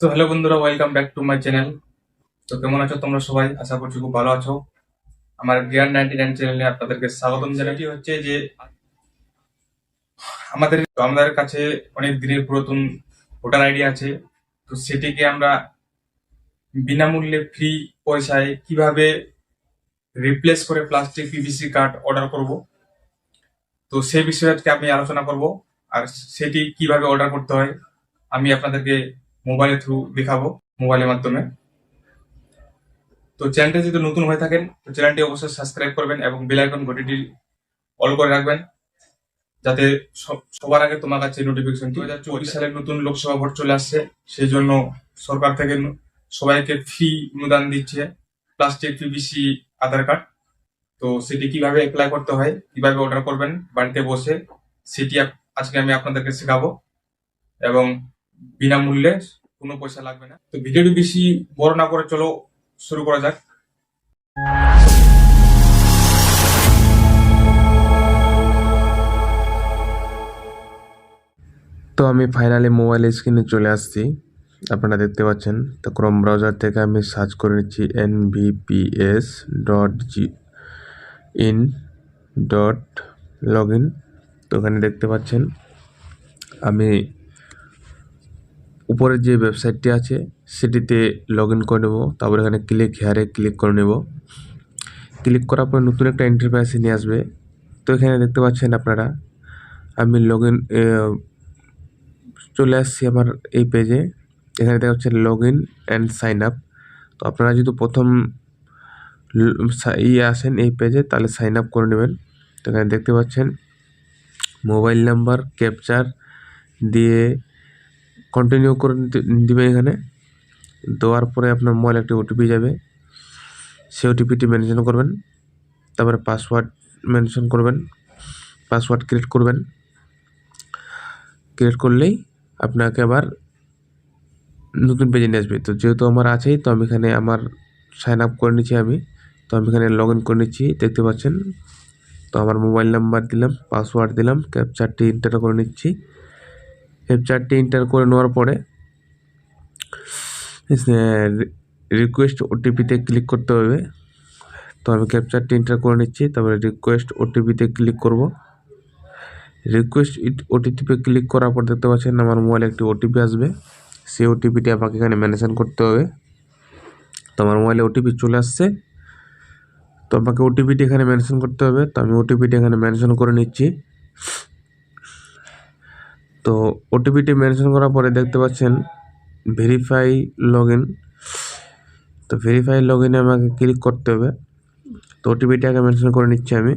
তো হ্যালো বন্ধুরা welcome back to my channel তো কেমন আছো তোমরা সবাই? আশা করছি খুব ভালো আছো। আমার গিয়ার নাইনটি নাইন চ্যানেলে আপনাদেরকে স্বাগতম জানাই হচ্ছে যে আমাদের আমাদের কাছে অনেক দিনের পুরাতন ভোটার আইডি আছে। তো সেটিকে আমরা বিনামূল্যে ফ্রি পয়সায় কীভাবে রিপ্লেস করে প্লাস্টিক পিভিসি কার্ড অর্ডার করব, তো সেই বিষয়ে আজকে আমি আলোচনা করব। আর সেটি কীভাবে অর্ডার করতে হয়, আমি আপনাদেরকে মোবাইলের থ্রু দেখাবো মোবাইলের মাধ্যমে। তো চ্যানেলটি যদি নতুন হয়ে থাকেন, তো চ্যানেলটি অবশ্যই সাবস্ক্রাইব করবেন এবং বেল আইকন ঘটিটি অল করে রাখবেন, যাতে সবার আগে তোমার কাছে নোটিফিকেশন দু হাজার চব্বিশ সালের নতুন লোকসভা ভোট চলে আসছে। সেই জন্য সরকার থেকে সবাইকে ফ্রি অনুদান দিচ্ছে প্লাস্টিক পিভিসি আধার কার্ড। তো সেটি কীভাবে অ্যাপ্লাই করতে হয়, কীভাবে অর্ডার করবেন, বাড়িতে বসে, সেটি আজকে আমি আপনাদেরকে শেখাবো। এবং বিনামূল্যে কোনো পয়সা লাগবে না। তো ভিডিওটি বেশি বড় না করে চলো শুরু করা যাক। তো আমি ফাইনালি মোবাইল স্ক্রিনে চলে আসছি। আপনারা দেখতে পাচ্ছেন, তো ক্রোম ব্রাউজার থেকে আমি সার্চ করে নিচ্ছি N VPS dot G in dot log in তো ওখানে দেখতে পাচ্ছেন, আমি উপরে যে ওয়েবসাইটটি আছে, সেটিতে লগ ইন করে নেব। তারপর এখানে ক্লিক হেয়ারে ক্লিক করে নেব। ক্লিক করার পর নতুন একটা ইন্টারফেসে নিয়ে আসবে। তো এখানে দেখতে পাচ্ছেন আপনারা, আমি লগ ইন চলে আসছি আমার এই পেজে এখানে দেখা হচ্ছে log in and sign up তো আপনারা যদি প্রথম ইয়ে আসেন এই পেজে তাহলে সাইন আপ করে নেবেন। তো এখানে দেখতে পাচ্ছেন মোবাইল নাম্বার ক্যাপচার দিয়ে কন্টিনিউ করে দিবেন এখানে। দেওয়ার পরে আপনার মোবাইল একটি ওটিপি যাবে। সেই ওটিপিটি মেনশন করবেন। তারপরে পাসওয়ার্ড মেনশন করবেন। পাসওয়ার্ড ক্রিয়েট করবেন। ক্রিয়েট করলেই আপনাকে আবার নতুন পেজে নিয়ে আসবে। তো যেহেতু আমার আছেই, তো আমি এখানে আমার সাইন আপ করে নিচ্ছি আমি। তো আমি এখানে লগ ইন করে নিচ্ছি, দেখতে পাচ্ছেন। তো আমার মোবাইল নাম্বার দিলাম পাসওয়ার্ড দিলাম ক্যাপচারটি এন্টার করে নিচ্ছি। ক্যাপচারটি এন্টার করে নেওয়ার পরে রিকোয়েস্ট ওটিপিতে ক্লিক করতে হবে। তো আমি ক্যাপচারটি এন্টার করে নিচ্ছি, তারপরে রিকোয়েস্ট ওটিপিতে ক্লিক করব। রিকোয়েস্ট ওটিপিতে ক্লিক করার পর দেখতে পাচ্ছেন আমার মোবাইলে একটি ওটিপি আসবে। সেই ওটিপিটি আমাকে এখানে মেনশন করতে হবে। তো আমার মোবাইলে ওটিপি চলে আসছে। তো আমাকে ওটিপিটি এখানে মেনশন করতে হবে। তো আমি ওটিপিটি এখানে মেনশন করে নিচ্ছি। তো ওটিপিটি মেনশন করার পরে দেখতে পাচ্ছেন ভেরিফাই লগ ইন তো ভেরিফাই লগ ইনে আমাকে ক্লিক করতে হবে। তো ওটিপিটি আগে মেনশন করে নিচ্ছি আমি।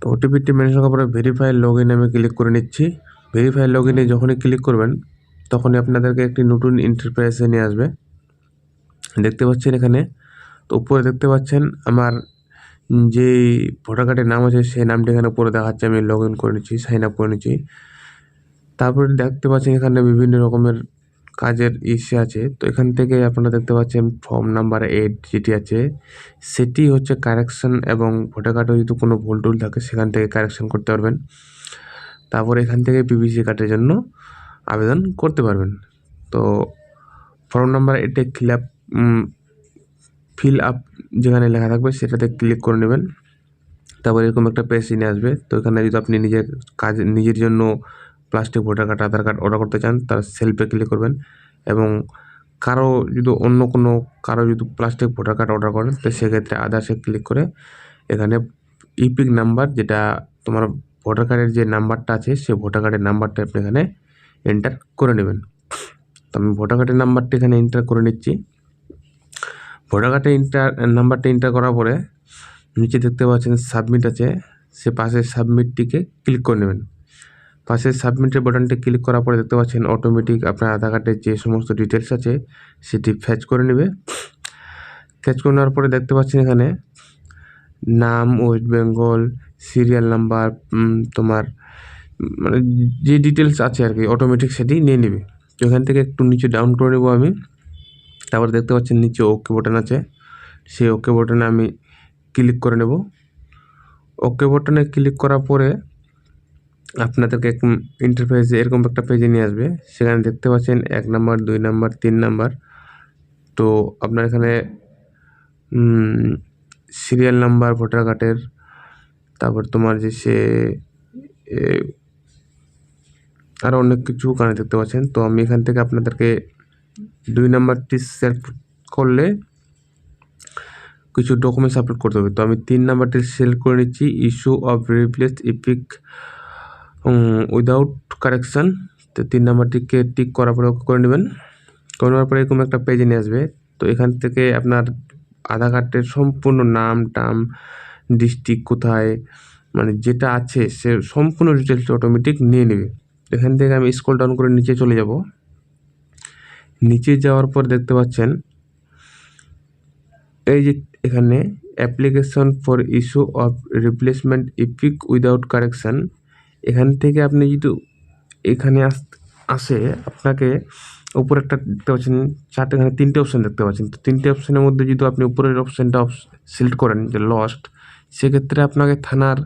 তো ওটিপিটি মেনশন করার পরে ভেরিফাই লগ আমি ক্লিক করে নিচ্ছি। ভেরিফাই লগ ইনে যখনই ক্লিক করবেন, তখনই আপনাদেরকে একটি নতুন ইন্টারপ্রাইসে নিয়ে আসবে। দেখতে পাচ্ছেন এখানে, তো উপরে দেখতে পাচ্ছেন আমার যে ভোটার কার্ডের নাম আছে, সেই নামটি এখানে উপরে দেখাচ্ছে, আমি লগ ইন করে নিচ্ছি সাইন আপ করে নিচ্ছি। তারপরে দেখতে পাচ্ছেন এখানে বিভিন্ন রকমের কাজের ইসে আছে। তো এখান থেকে আপনারা দেখতে পাচ্ছেন ফর্ম নাম্বার এইট যেটি আছে, সেটি হচ্ছে কারেকশন এবং ভোটার কার্ডে যদি কোনো ভুল টুল থাকে, সেখান থেকে কারেকশন করতে পারবেন। তারপর এখান থেকে পিভিসি কার্ডের জন্য আবেদন করতে পারবেন। তো ফর্ম নাম্বার এইটে ফিল আপ ফিল আপ যেখানে লেখা থাকবে সেটাতে ক্লিক করে নেবেন। তারপর এরকম একটা পেজ নিয়ে আসবে। তো এখানে যদি আপনি নিজের কাজ, নিজের জন্য plastic voter card Aadhaar card order করতে চান, তার সেলফে ক্লিক করবেন। এবং কারও যদি অন্য কোনো, কারও যদি প্লাস্টিক ভোটার কার্ড অর্ডার করেন, তো সেক্ষেত্রে আদার্সে ক্লিক করে এখানে ইপিক নাম্বার যেটা তোমার ভোটার কার্ডের যে নাম্বারটা আছে, সেই ভোটার কার্ডের নাম্বারটা আপনি এখানে এন্টার করে নেবেন। তো আমি ভোটার কার্ডের নাম্বারটা এখানে এন্টার করে নিচ্ছি। ভোটার কার্ডে ইন্টার নাম্বারটা এন্টার করার পরে নিচে দেখতে পাচ্ছেন সাবমিট আছে। সে পাশে সাবমিটটিকে ক্লিক করে নেবেন। পাশে সাবমিটের বাটনটি ক্লিক করার পরে দেখতে পাচ্ছেন অটোমেটিক আপনার আধার কার্ডের যে সমস্ত ডিটেলস আছে, সেটি ফ্যাচ করে নেবে। ফ্যাচ করে নেওয়ার পরে দেখতে পাচ্ছেন এখানে নাম ওয়েস্ট বেঙ্গল সিরিয়াল নাম্বার তোমার মানে যে ডিটেলস আছে আর কি অটোমেটিক সেটি নিয়ে নেবে। এখান থেকে একটু নিচে ডাউন করে নেব আমি। তারপর দেখতে পাচ্ছেন নিচে ওকে বাটন আছে। সেই ওকে বাটনে আমি ক্লিক করে নেব। ওকে বাটনে ক্লিক করার পরে আপনাদেরকে এক ইন্টারফেসে এরকম একটা পেজে নিয়ে আসবে। সেখানে দেখতে পাচ্ছেন এক নাম্বার, দুই নাম্বার, তিন নাম্বার। তো আপনার এখানে সিরিয়াল নাম্বার ভোটার কার্ডের তারপর তোমার যে সে আরও অনেক কিছু কানে দেখতে পাচ্ছেন। তো আমি এখান থেকে আপনাদেরকে দুই নাম্বারটি সিলেক্ট করলে কিছু ডকুমেন্টস আপলোড করতে হবে। তো আমি তিন নাম্বারটি সিলেক্ট করে নিচ্ছি issue of replace EPIC without correction তো তিন নাম্বারটিকে টিক করার পরে করে নেবেন। করে নেওয়ার পরে এরকম একটা পেজে নিয়ে আসবে। তো এখান থেকে আপনার আধার কার্ডের সম্পূর্ণ নাম, টাম ডিস্ট্রিক্ট কোথায় মানে যেটা আছে সে সম্পূর্ণ ডিটেলস অটোমেটিক নিয়ে নেবে। এখান থেকে আমি স্ক্রল ডাউন করে নিচে চলে যাব। নিচে যাওয়ার পর দেখতে পাচ্ছেন, এই যে এখানে application for issue of replacement EPIC without correction এখান থেকে আপনি যদি এখানে আস- আপনাকে উপরে একটা দেখতে পাচ্ছেন চারটে এখানে তিনটে অপশান দেখতে পাচ্ছেন। তো তিনটে অপশানের মধ্যে যদি আপনি উপরের অপশানটা সিলেক্ট করেন যে লস্ট সেক্ষেত্রে আপনাকে থানার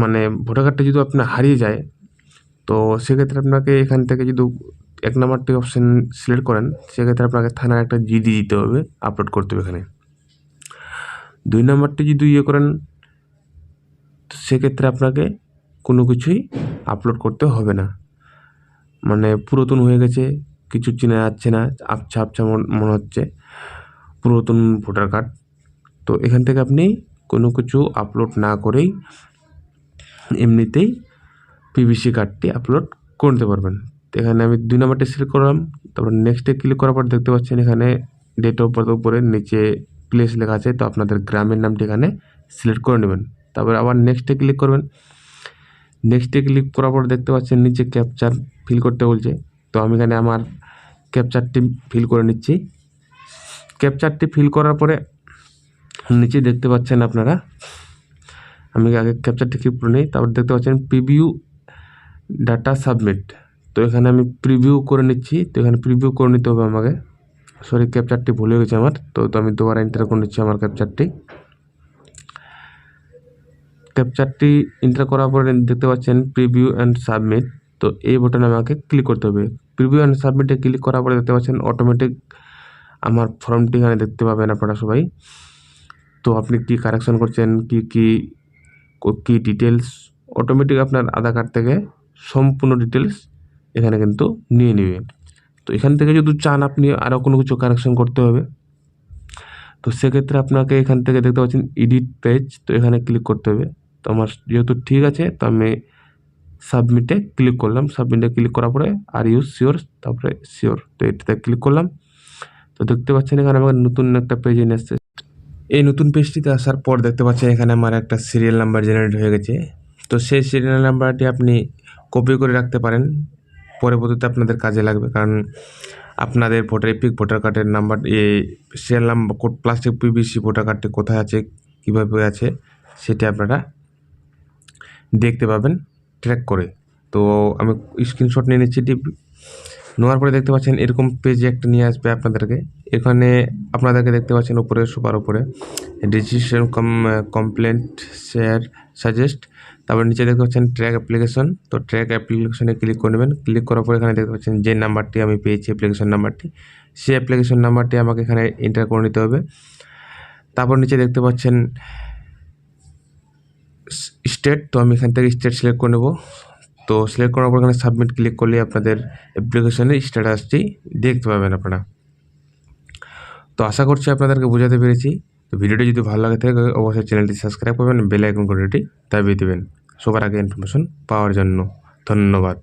মানে ভোটার কার্ডটা যদি আপনার হারিয়ে যায়, তো সেক্ষেত্রে আপনাকে এখান থেকে যদি এক নাম্বারটি অপশান সিলেক্ট করেন, সেক্ষেত্রে আপনাকে থানার একটা জিডি দিতে হবে আপলোড করতে হবে এখানে। দুই নাম্বারটি যদি ইয়ে করেন, তো সেক্ষেত্রে আপনাকে কোনো কিছুই আপলোড করতে হবে না। মানে পুরাতন হয়ে গেছে, কিছু চেনা যাচ্ছে না, আবছা আবছা মন- হচ্ছে, পুরাতন ভোটার কার্ড। তো এখান থেকে আপনি কোনো কিছু আপলোড না করেই এমনিতেই পিভিসি কার্ডটি আপলোড করে নিতে পারবেন। এখানে আমি দুই নাম্বারটা সিলেক্ট করলাম। তারপর নেক্সটে ক্লিক করার পর দেখতে পাচ্ছেন এখানে ডেট অফ বার্থ উপরে নিচে প্লেস লেখা আছে। তো আপনাদের গ্রামের নামটি এখানে সিলেক্ট করে নেবেন। তারপর আবার নেক্সটে ক্লিক করবেন। নেক্সটে ক্লিক করার পর দেখতে পাচ্ছেন নিচে ক্যাপচার ফিল করতে বলছে। তো আমি এখানে আমার ক্যাপচারটি ফিল করে নিচ্ছি। ক্যাপচারটি ফিল করার পরে নিচে দেখতে পাচ্ছেন আপনারা, আমি আগে ক্যাপচারটি ক্লিক করে নিই। তারপর দেখতে পাচ্ছেন পিবিউ ডাটা সাবমিট তো এখানে আমি প্রিভিউ করে নিচ্ছি। তো এখানে প্রিভিউ করে নিতে হবে আমাকে। সরি ক্যাপচারটি ভুলে গেছে আমার। তো আমি দুবার এন্টার করে নিচ্ছি আমার ক্যাপচারটি ক্যাপচারটি এন্টার করার পরে দেখতে পাচ্ছেন প্রিভিউ অ্যান্ড সাবমিট তো এই বাটনে আমাকে ক্লিক করতে হবে। প্রিভিউ অ্যান্ড সাবমিটে ক্লিক করার পরে দেখতে পাচ্ছেন অটোমেটিক আমার ফর্মটি এখানে দেখতে পাবেন আপনারা সবাই। তো আপনি কি কারেকশন করছেন, কি, কো- কি ডিটেলস অটোমেটিক আপনার আধার কার্ড থেকে সম্পূর্ণ ডিটেলস এখানে কিন্তু নিয়ে নেবে তো এখান থেকে যদি চান আপনি আরও কোনো কিছু কারেকশন করতে হবে। তো সেক্ষেত্রে আপনাকে এখান থেকে দেখতে পাচ্ছেন এডিট পেজ তো এখানে ক্লিক করতে হবে। তো আমার যেহেতু ঠিক আছে, তো আমি সাবমিটে ক্লিক করলাম। সাবমিটে ক্লিক করার পরে আর ইউ শিওর তারপরে শিওর তো এটাতে ক্লিক করলাম। তো দেখতে পাচ্ছেন এখানে আমাকে নতুন একটা পেজ নিয়ে আসছে এই নতুন পেজটিতে আসার পর দেখতে পাচ্ছেন এখানে আমার একটা সিরিয়াল নাম্বার জেনারেট হয়ে গেছে। তো সেই সিরিয়াল নাম্বারটি আপনি কপি করে রাখতে পারেন। পরবর্তীতে আপনাদের কাজে লাগবে। কারণ আপনাদের ভোটার এপিক ভোটার কার্ডের নাম্বার এ serial number code plastic PVC voter কার্ডটি কোথায় আছে, কীভাবে আছে, সেটি আপনারা দেখতে পাবেন ট্র্যাক করে। তো আমি স্ক্রিনশট নিয়ে নিচ্ছি নেওয়ার পরে দেখতে পাচ্ছেন এরকম পেজে একটা নিয়ে আসবে আপনাদেরকে। এখানে আপনাদেরকে দেখতে পাচ্ছেন উপরে সুপার উপরে। Decision com complaint share suggest তারপর নিচে দেখতে পাচ্ছেন ট্র্যাক অ্যাপ্লিকেশন তো ট্র্যাক অ্যাপ্লিকেশনে ক্লিক করে নেবেন। ক্লিক করার পর এখানে দেখতে পাচ্ছেন যে নাম্বারটি আমি পেয়েছি অ্যাপ্লিকেশন নাম্বারটি সেই অ্যাপ্লিকেশন নাম্বারটি আমাকে এখানে এন্টার করে নিতে হবে। তারপর নিচে দেখতে পাচ্ছেন স্টেট তো আমি এখান থেকে স্টেট সিলেক্ট করে নেব। তো সিলেক্ট করার পর এখানে সাবমিট ক্লিক করলে আপনাদের অ্যাপ্লিকেশনের স্ট্যাটাসটি দেখতে পাবেন আপনারা। তো আশা করছি আপনাদেরকে বোঝাতে পেরেছি। তো ভিডিওটি যদি ভালো লাগে থাকে, অবশ্যই চ্যানেলটি সাবস্ক্রাইব করবেন বেল আইকন ঘন্টাটি দাবিয়ে দেবেন। সবার আগে ইনফরমেশন পাওয়ার জন্য ধন্যবাদ।